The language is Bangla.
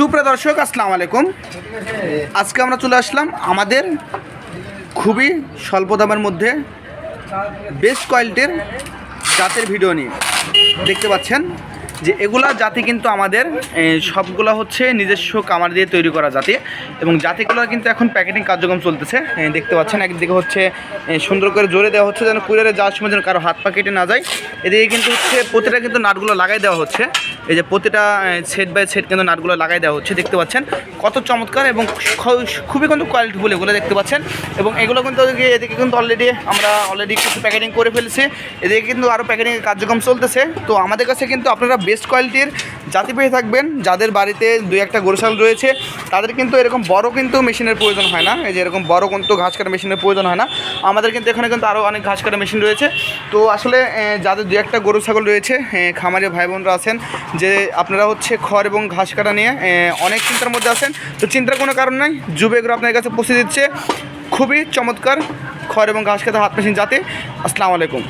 সুপ্রিয় দর্শক, আসসালামু আলাইকুম। আজকে আমরা চলে আসলাম আমাদের খুবই স্বল্প দামের মধ্যে বেস্ট কোয়ালিটির জাতের ভিডিও নিয়ে। দেখতে পাচ্ছেন যে এগুলা জাতি কিন্তু আমাদের সবগুলো হচ্ছে নিজস্ব কামার দিয়ে তৈরি করা জাতি এবং জাতিগুলো কিন্তু এখন প্যাকেটিং কার্যক্রম চলতেছে। দেখতে পাচ্ছেন একদিকে হচ্ছে সুন্দর করে জোরে দেওয়া হচ্ছে যেন কুরিয়ারে যাওয়ার সময় যেন কারও হাত পা কেটে না যায়। এদিকে কিন্তু হচ্ছে প্রতিটা কিন্তু নাটগুলো লাগাই দেওয়া হচ্ছে। এই যে প্রতিটা সেট বাই সেট কিন্তু নাটগুলো লাগাই দেওয়া হচ্ছে, দেখতে পাচ্ছেন। কত চমৎকার এবং খুবই কিন্তু কোয়ালিটিফুল এগুলো দেখতে পাচ্ছেন। এবং এগুলো কিন্তু এদিকে কিন্তু অলরেডি আমরা অলরেডি কিছু প্যাকেটিং করে ফেলেছি। এদিকে কিন্তু আরও প্যাকেটিং কার্যক্রম চলতেছে। তো আমাদের কাছে কিন্তু আপনারা বেস্ট কোয়ালিটির জাতি পেয়ে থাকবেন। যাদের বাড়িতে দুই একটা গরুশাল রয়েছে, তাদের কিন্তু এরকম বড় কিন্তু মেশিনের প্রয়োজন হয় না। এই যে এরকম বড় কিন্তু ঘাস কাটা মেশিনের প্রয়োজন হয় না। আমাদের কিন্তু এখানে কিন্তু আরও অনেক ঘাস কাটা মেশিন রয়েছে। তো আসলে যাদের দু একটা গরু ছাগল রয়েছে খামারি ভাই বোনরা আছেন যে আপনারা হচ্ছে খড় এবং ঘাস কাটা নিয়ে অনেক চিন্তার মধ্যে আছেন। তো চিন্তার কোনো কারণ নাই। যুব এগুলো আপনার কাছে পৌঁছে দিচ্ছে। খুবই চমৎকার খড় এবং ঘাস কাটা হাত মেশিন যাতে। আসসালামু আলাইকুম।